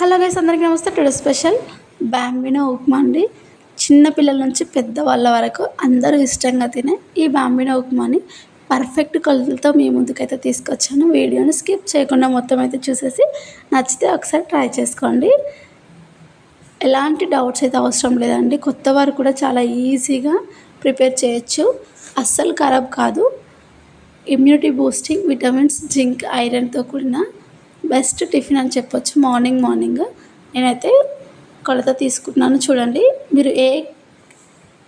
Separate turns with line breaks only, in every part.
Hello guys అందరికీ నమస్తే. Today special Bambino upma అండి. చిన్న పిల్లల నుంచి పెద్దవాళ్ళ వరకు అందరూ ఇష్టంగా తినే ఈ బాంబినో ఉప్మాని పర్ఫెక్ట్ కొలతలతో మీ ముందుకైతే తీసుకొచ్చాను. వీడియోని స్కిప్ చేయకుండా మొత్తం అయితే చూసేసి నచ్చితే ఒకసారి ట్రై చేసుకోండి. ఎలాంటి డౌట్స్ అయితే అవసరం లేదండి. కొత్త వారు కూడా చాలా ఈజీగా ప్రిపేర్ చేయొచ్చు. అస్సలు ఖరాబ్ కాదు. ఇమ్యూనిటీ బూస్టింగ్ విటమిన్స్ జింక్ ఐరన్తో కూడిన బెస్ట్ టిఫిన్ అని చెప్పొచ్చు. Morning morning. నేనైతే కొలత తీసుకుంటున్నాను. చూడండి మీరు ఏ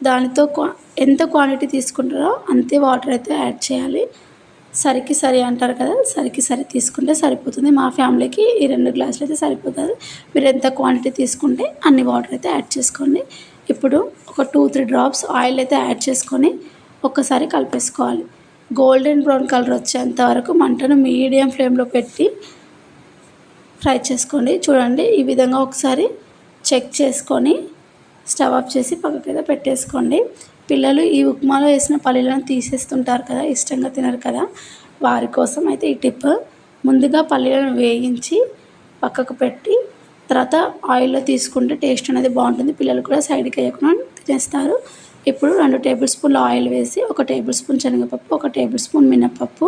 దానితో క్వా ఎంత క్వాంటిటీ తీసుకుంటారో అంతే వాటర్ అయితే యాడ్ చేయాలి. సరికి సరి అంటారు కదా సరికి సరి తీసుకుంటే సరిపోతుంది. మా ఫ్యామిలీకి ఈ రెండు గ్లాసులు అయితే సరిపోతుంది. మీరు ఎంత క్వాంటిటీ తీసుకుంటే అన్ని వాటర్ అయితే యాడ్ చేసుకోండి. ఇప్పుడు ఒక టూ త్రీ డ్రాప్స్ ఆయిల్ అయితే యాడ్ చేసుకొని ఒక్కసారి కలిపేసుకోవాలి. గోల్డెన్ బ్రౌన్ కలర్ వచ్చేంత వరకు మంటను మీడియం ఫ్లేమ్లో పెట్టి ఫ్రై చేసుకోండి. చూడండి ఈ విధంగా ఒకసారి చెక్ చేసుకొని స్టవ్ ఆఫ్ చేసి పక్కకైతే పెట్టేసుకోండి. పిల్లలు ఈ ఉప్మాలో వేసిన పల్లీలను తీసేస్తుంటారు కదా ఇష్టంగా తినరు కదా. వారి కోసం అయితే ఈ టిప్. ముందుగా పల్లీలను వేయించి పక్కకు పెట్టి తర్వాత ఆయిల్లో తీసుకుంటే టేస్ట్ అనేది బాగుంటుంది. పిల్లలు కూడా సైడ్కి వేయకుండా తినేస్తారు. ఇప్పుడు రెండు టేబుల్ స్పూన్ల ఆయిల్ వేసి ఒక టేబుల్ స్పూన్ శనగపప్పు ఒక టేబుల్ స్పూన్ మినపప్పు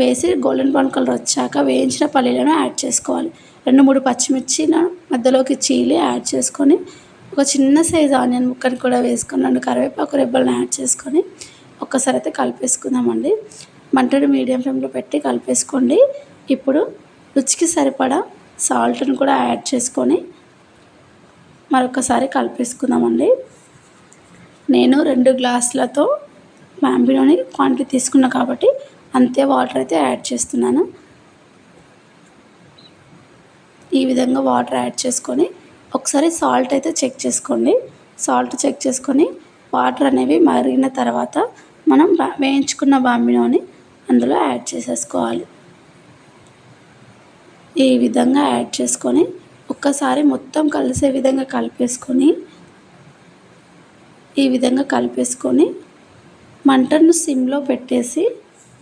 వేసి గోల్డెన్ బ్రౌన్ కలర్ వచ్చాక వేయించిన పల్లీలను యాడ్ చేసుకోవాలి. రెండు మూడు పచ్చిమిర్చిన మధ్యలోకి చీలి యాడ్ చేసుకొని ఒక చిన్న సైజు ఆనియన్ ముక్కని కూడా వేసుకొని రెండు కరివేపాకు రెబ్బలను యాడ్ చేసుకొని ఒక్కసారి అయితే కలిపేసుకుందామండి. మంటను మీడియం ఫ్లేమ్లో పెట్టి కలిపేసుకోండి. ఇప్పుడు రుచికి సరిపడా సాల్ట్ని కూడా యాడ్ చేసుకొని మరొకసారి కలిపేసుకుందామండి. నేను రెండు గ్లాసులతో బ్యాంబినోని క్వాంటిటీ తీసుకున్నా కాబట్టి అంతే వాటర్ అయితే యాడ్ చేస్తున్నాను. ఈ విధంగా వాటర్ యాడ్ చేసుకొని ఒకసారి సాల్ట్ అయితే చెక్ చేసుకోండి. సాల్ట్ చెక్ చేసుకొని వాటర్ అనేవి మరిగిన తర్వాత మనం వేయించుకున్న బాంబినోని అందులో యాడ్ చేసేసుకోవాలి. ఈ విధంగా యాడ్ చేసుకొని ఒక్కసారి మొత్తం కలిసే విధంగా కలిపేసుకొని ఈ విధంగా కలిపేసుకొని మంటను సిమ్లో పెట్టేసి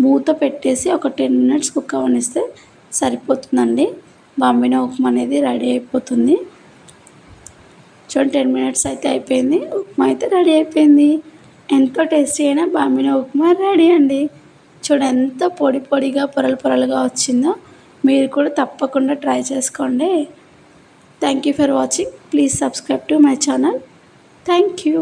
మూత పెట్టేసి ఒక టెన్ మినిట్స్ కుక్ అవనిస్తే సరిపోతుందండి. బాంబినా ఉప్మా అనేది రెడీ అయిపోతుంది. చూడండి టెన్ మినిట్స్ అయితే అయిపోయింది. ఉప్మా అయితే రెడీ అయిపోయింది. ఎంతో టేస్టీ అయినా బాంబిన ఉప్మా రెడీ అండి. చూడండి ఎంత పొడి పొడిగా పొరలు పొరలుగా వచ్చిందో మీరు కూడా తప్పకుండా ట్రై చేసుకోండి. Thank you for watching. Please subscribe to my channel. Thank you.